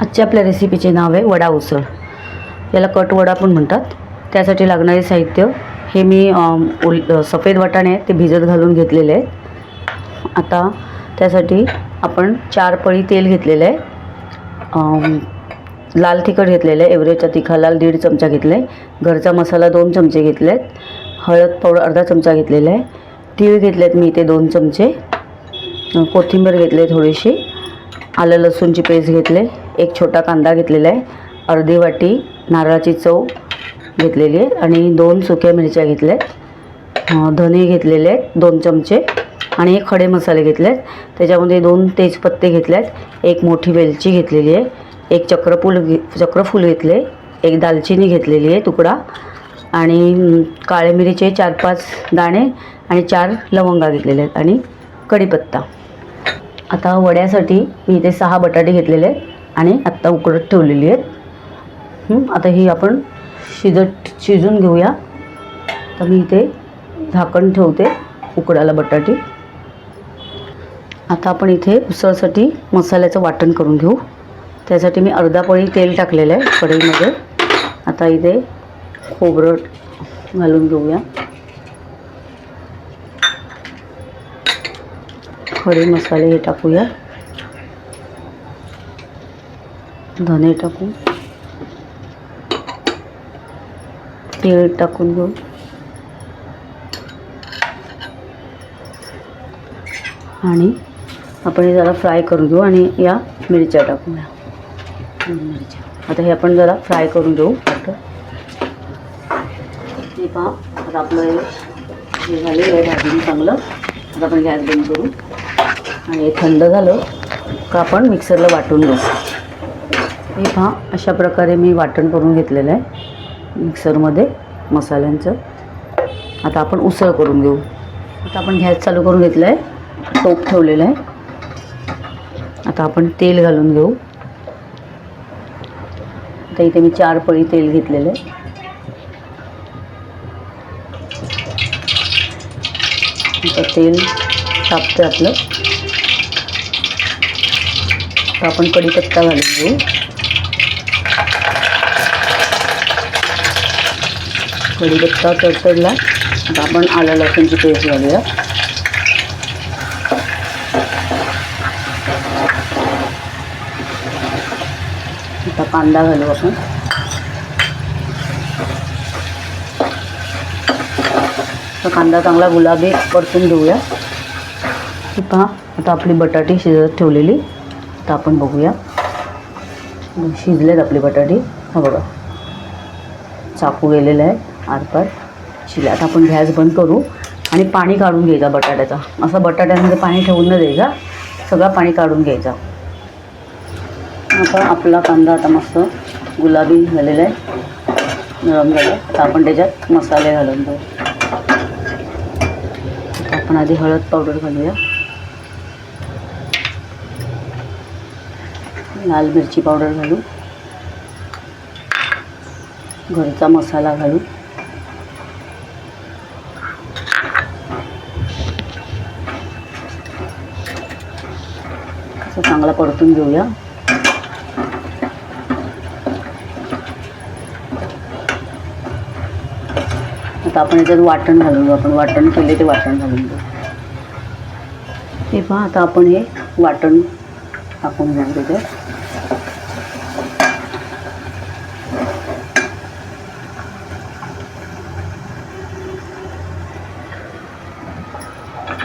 आजच्या आपल्या रेसिपीचे नाव आहे वडा उसळ. याला कट वडा पण म्हणतात. त्यासाठी लागणारे साहित्य हे मी उल सफेद वाटाणे आहेत ते भिजत घालून घेतलेले आहेत. आता त्यासाठी आपण चार पळी तेल घेतलेलं आहे. लाल तिखट घेतलेलं आहे एव्हरेजचा तिखा लाल दीड चमचा घेतला आहे. घरचा मसाला दोन चमचे घेतले आहेत हळद पावडर अर्धा चमचा घेतलेला आहे. तीळ घेतले आहेत मी इथे दोन चमचे. कोथिंबीर घेतली आहे थोडीशी आलं लसूणची पेस्ट घेतले एक छोटा कांदा घेतलेला आहे अर्धी वाटी नारळाची चव घेतलेली आहे आणि दोन सुक्या मिरच्या घेतल्या आहेत. धने घेतलेले आहेत दोन चमचे आणि एक खडे मसाले घेतले आहेत. त्याच्यामध्ये दोन तेजपत्ते घेतले आहेत एक मोठी वेलची घेतलेली आहे एक चक्रफूल घे चक्रफूल घेतले एक दालचिनी घेतलेली आहे तुकडा आणि काळे मिरीचे चार पाच दाणे आणि चार लवंगा घेतलेले आहेत आणि कढीपत्ता. आता वड्यासाठी मी इथे सहा बटाटे घेतलेले आहेत आणि आत्ता उकडत ठेवलेली आहेत. आता ही आपण शिजत शिजून घेऊया. तर मी इथे झाकण ठेवते उकडायला बटाटे. आता आपण इथे उसळसाठी मसाल्याचं वाटण करून घेऊ. त्यासाठी मी अर्धा पळी तेल टाकलेलं आहे कढईमध्ये. आता इथे खोबरं घालून घेऊया. खडे मसाले हे टाकूया. धने टाकू तेल टाकून घेऊ. आणि आपण हे जरा फ्राय करून घेऊ आणि या मिरच्या टाकूया. दोन मिरच्या. आता हे आपण जरा फ्राय करून घेऊ. फक्त हे पहा आता आपलं हे हे भाजून चांगलं. आता आपण गॅस बंद करू. आणि हे थंड झालं का आपण मिक्सरला वाटून घेऊ. हे पहा अशा प्रकारे मी वाटण करून घेतलेलं आहे मिक्सरमध्ये मसाल्यांचं. आता आपण उसळ करून घेऊ. आता आपण गॅस चालू करून घेतलं आहे टोप ठेवलेलं आहे. आता आपण तेल घालून घेऊ. आता इथे मी चार पळी तेल घेतलेलं आहे. आता तेल तापतं आपलं. आता आपण कढीपत्ता घालून घेऊ. कढीपत्ता तडतडला. आता आपण आलं लसूणची पेस्ट घालूया. आता कांदा घालू आपण. तर कांदा चांगला गुलाबी परतून घेऊया. पहा आता आपली बटाटी शिजत ठेवलेली. आता आपण बघूया. शिजलेत आपले बटाटे. हा बघा. चाकू गेलेलं आहे आरपार. शिले आता आपण गॅस बंद करू आणि पाणी काढून घ्यायचा बटाट्याचा. असं बटाट्यामध्ये पाणी ठेवून न द्यायचा. सगळं पाणी काढून घ्यायचा. आता आपला कांदा आता मस्त गुलाबी झालेला आहे. नरम झाला. तर आपण त्याच्यात मसाले घालून देऊ आपण आधी हळद पावडर घालूया. लाल मिरची पावडर घालू घरचा मसाला घालू असं चांगला परतून घेऊया. आता आपण याच्यात वाटण घालून घेऊ आपण वाटण केले ते वाटण घालून घेऊ. हे पहा आता आपण हे वाटण टाकून घेऊ त्याच्यात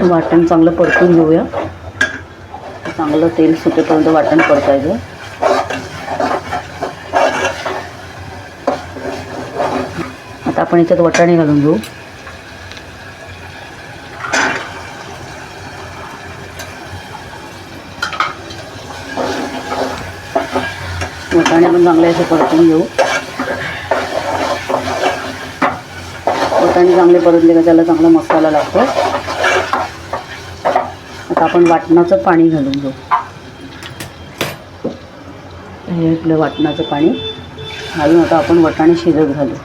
वाटण चांगलं परतून घेऊया. चांगलं तेल सुटेपर्यंत वाटण परतायचं आता आपण याच्यात वाटाणे घालून घेऊ. वाटाणे पण चांगले असे परतून घेऊ. वाटाणे चांगले परतले का त्याला चांगला मसाला लागतो. आता आपण वाटणाचं पाणी घालून घेऊ. हे आपलं वाटणाचं पाणी घालून आता आपण वटाणे शिजत घालू.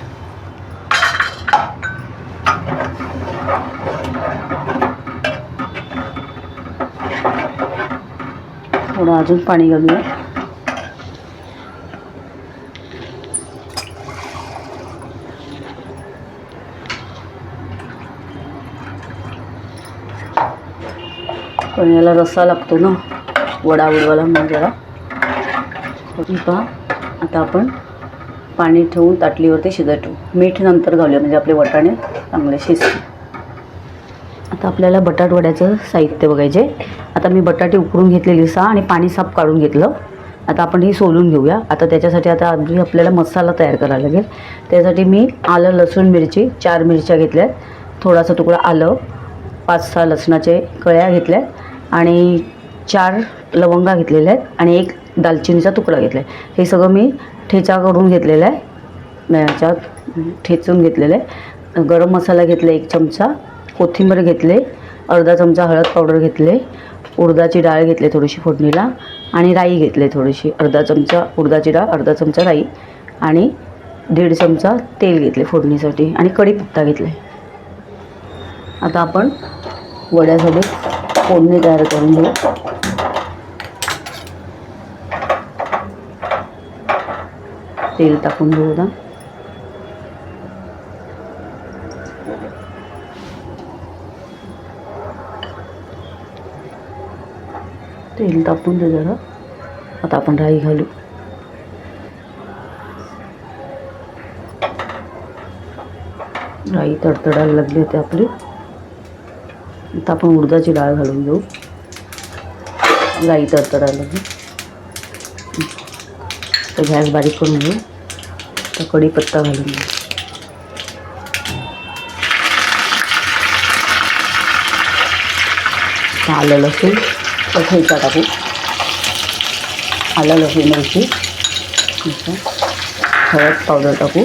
थोडं अजून पाणी घालूया. पण याला रस्सा लागतो ना? वडा उडवाला मग जरा. पहा आता आपण पाणी ठेवून ताटलीवरती शिजत ठेवू. मीठ नंतर घालूया म्हणजे आपले वटाणे चांगले शिजतील. आता आपल्याला बटाट वड्याचं साहित्य बघायचे आता मी बटाटे उकळून घेतलेली सा आणि पाणी साफ काढून घेतलं. आता आपण ही सोलून घेऊया. आता त्याच्यासाठी आता आधी आपल्याला मसाला तयार करायला लागेल. त्यासाठी मी आलं लसूण मिरची चार मिरच्या घेतल्या थोडासा तुकडा आलं पाच सहा लसणाचे कळ्या घेतल्या आणि चार लवंगा घेतलेल्या आहेत आणि एक दालचिनीचा तुकडा घेतला आहे हे सगळं मी ठेचा करून घेतलेलं आहे. याच्यात ठेचून घेतलेलं आहे. गरम मसाला घेतला एक चमचा कोथिंबीर घेतले अर्धा चमचा हळद पावडर घेतले उडदाची डाळ घेतली थोडीशी फोडणीला आणि राई घेतली थोडीशी अर्धा चमचा उडदाची डाळ अर्धा चमचा राई आणि दीड चमचा तेल घेतले फोडणीसाठी आणि कढीपत्ता घेतले आता आपण वड्यासोबत फोडणी तयार करून घेऊ तेल टाकून घेऊ आता तेल तापून दे जरा आता आपण राई घालू राई तडतडायला लागली होती आपली आता आपण उडदाची डाळ घालून घेऊ. गाई तडतडायला तर गॅस बारीक करून घेऊ. तर कढीपत्ता घालून घेऊ. आलं लसूण. तर ठेचा टाकू. आलं लसूण मिरची. हळद पावडर टाकू.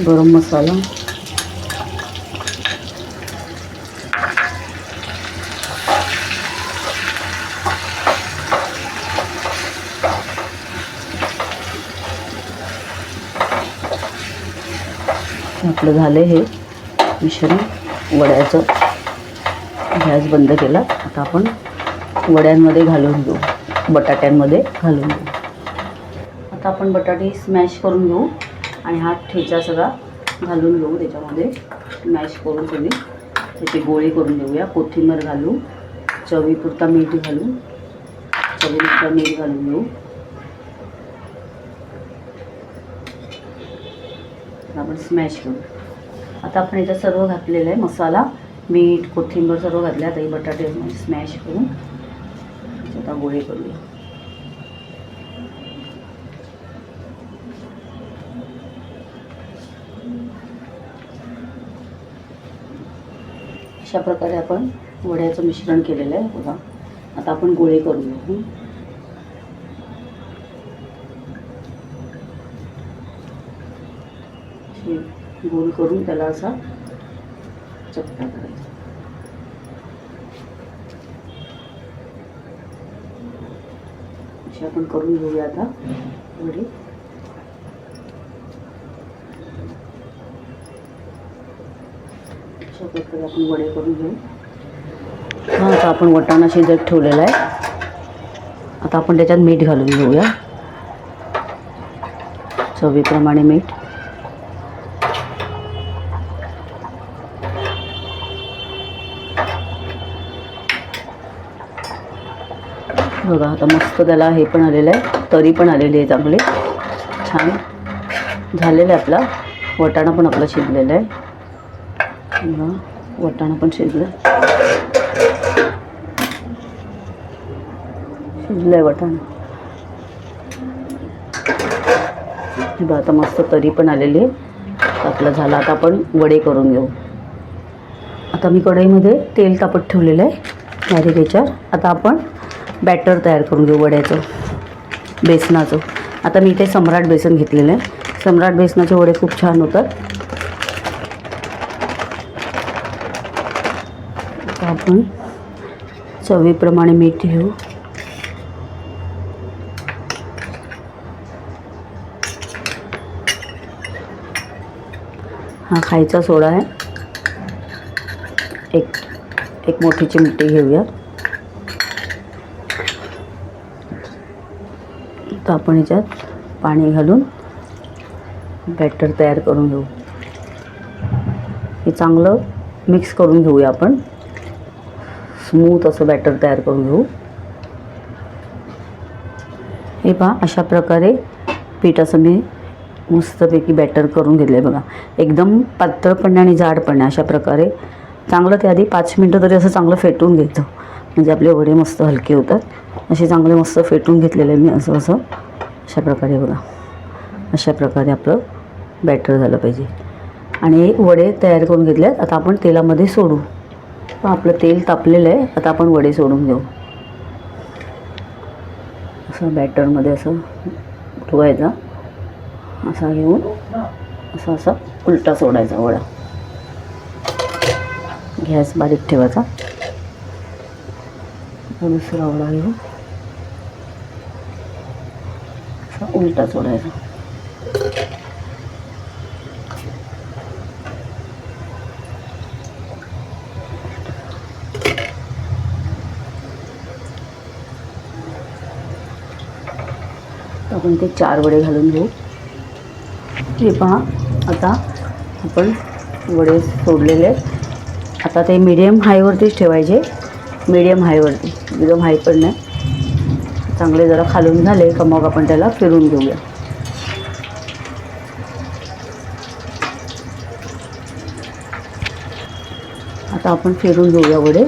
गरम मसाला. आपलं झालं हे मिश्रण वड्याचं. गॅस बंद केला. आता आपण वड्यांमध्ये घालून घेऊ. बटाट्यांमध्ये घालून घेऊ. आता आपण बटाटे स्मॅश करून घेऊ. आणि हा ठेचा सगळा घालून घेऊ त्याच्यामध्ये. मॅश करून तुम्ही. त्याची गोळी करून घेऊया. कोथिंबीर घालू. चवीपुरता मीठ घालू चवीपुरता मीठ घालून घेऊ. आपण स्मॅश करू. आता आपण याच्यात सर्व घातलेलं आहे. मसाला मीठ कोथिंबीर सर्व घातल्या. आता बटाटे स्मॅश करून आता गोळी करूया. अशा प्रकारे आपण वड्याचं मिश्रण केलेलं आहे बघा. आता आपण गोळे करून घेऊ गोल करून त्याला असा चपटा करायचा. असे आपण करून घेऊया आता वडे. अशा प्रकारे आपण वडे करून घेऊ. हां आता आपण वटाणा शिजत ठेवलेला आहे. आता आपण त्याच्यात मीठ घालून घेऊया. चवीप्रमाणे मीठ. बघा आता मस्त त्याला हे पण आलेलं आहे. तरी पण आलेली आहे चांगली. छान. झालेलं आहे आपला. वटाणा पण आपला शिजलेला आहे. बघा वटाणा पण शिजलं शिजलं आहे वटाणा. हे बघा आता मस्त तरी पण आलेली आहे. आपलं झालं आता आपण वडे करून घेऊ. आता मी कढईमध्ये तेल तापत ठेवलेलं आहे डायरेक्ट याच्यावर आता आपण बॅटर तयार करून घेऊ वड्याचं बेसनाचं. आता मी इथे सम्राट बेसन घेतलेलं आहे. सम्राट बेसनाचे वडे खूप छान होतात आता आपण चवीप्रमाणे मीठ घेऊ. हा खायचा सोडा आहे. एक एक मोठी चिमटी घेऊया. तर आपण याच्यात पाणी घालून बॅटर तयार करून घेऊ. हे चांगलं मिक्स करून घेऊया आपण. स्मूथ असं बॅटर तयार करून घेऊ. हे पहा अशा प्रकारे पीठ असं मी मस्तपैकी बॅटर करून घेतलं आहे बघा. एकदम पातळपणे आणि जाडपणे अशा प्रकारे. चांगलं ते आधी पाच मिनटं तरी असं चांगलं फेटून घेतं म्हणजे आपले वडे मस्त हलके होतात. असे चांगले मस्त फेटून घेतलेले आहे मी असं असं. अशा प्रकारे बघा. अशा प्रकारे आपलं बॅटर झालं पाहिजे. आणि वडे तयार करून घेतले आहेत आता आपण तेलामध्ये सोडू. आपलं तेल तापलेलं आहे. आता आपण वडे सोडून घेऊ असं बॅटरमध्ये असं ठेवायचा असा घेऊन असा असा उलटा सोडायचा वडा. गॅस बारीक ठेवायचा. दुसरा वडा घेऊन असा उलटा सोडायचा. आपण ते चार वडे घालून घेऊ. हे पहा आता आपण वडे सोडलेले आहेत. आता ते मीडियम हायवरतीच ठेवायचे. मीडियम हायवरती एकदम हाय पण नाही. चांगले जरा खालून झाले का मग आपण त्याला फिरून घेऊया. आता आपण फिरून घेऊया वडे.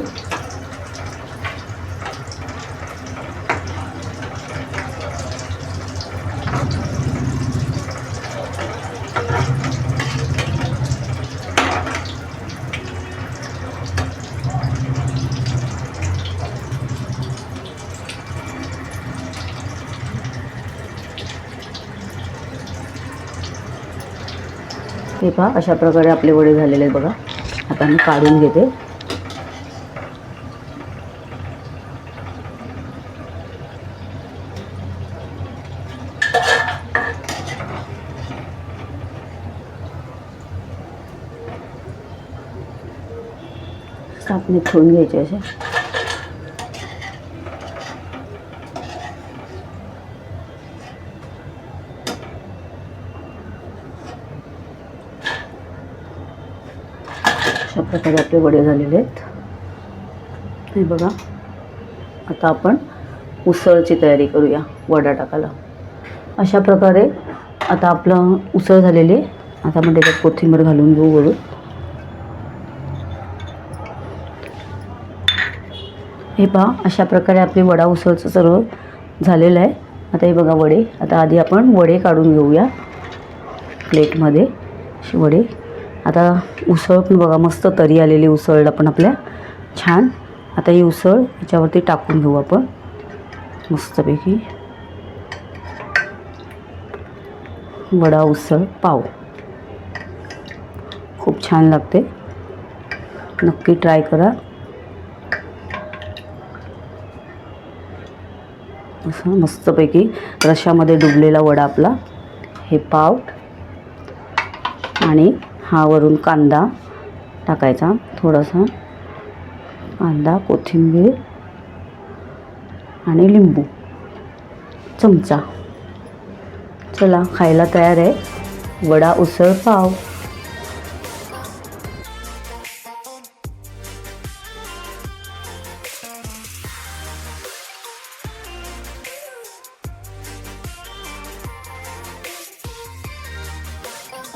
पहा अशा प्रकारे आपले वडे झालेले आहेत बघा. आता मी काढून घेते. सापणे ठेवून घ्यायचे असे. अशा प्रकारे आपले वडे झालेले आहेत. हे बघा. आता आपण उसळची तयारी करूया वडा टाकायला. अशा प्रकारे आता आपलं उसळ झालेली आहे. आता आपण त्याच्यात कोथिंबीर घालून घेऊ वरून हे पहा अशा प्रकारे आपली वडा उसळचं सर्व झालेलं आहे. आता हे बघा वडे. आता आधी आपण वडे काढून घेऊया. प्लेटमध्ये असे वडे. आता उसळ पण बघा मस्त तरी आलेली उसळला पण आपल्या. छान. आता ही उसळ याच्यावरती टाकून घेऊ आपण. मस्तपैकी. वडा उसळ पाव. खूप छान लागते. नक्की ट्राय करा. असं मस्तपैकी रशामध्ये डुबलेला वडा आपला. हे पाव. आणि हा वरून कांदा टाकायचा थोडासा कांदा कोथिंबीर आणि लिंबू. चमचा. चला खायला तयार आहे. वडा उसळ पाव.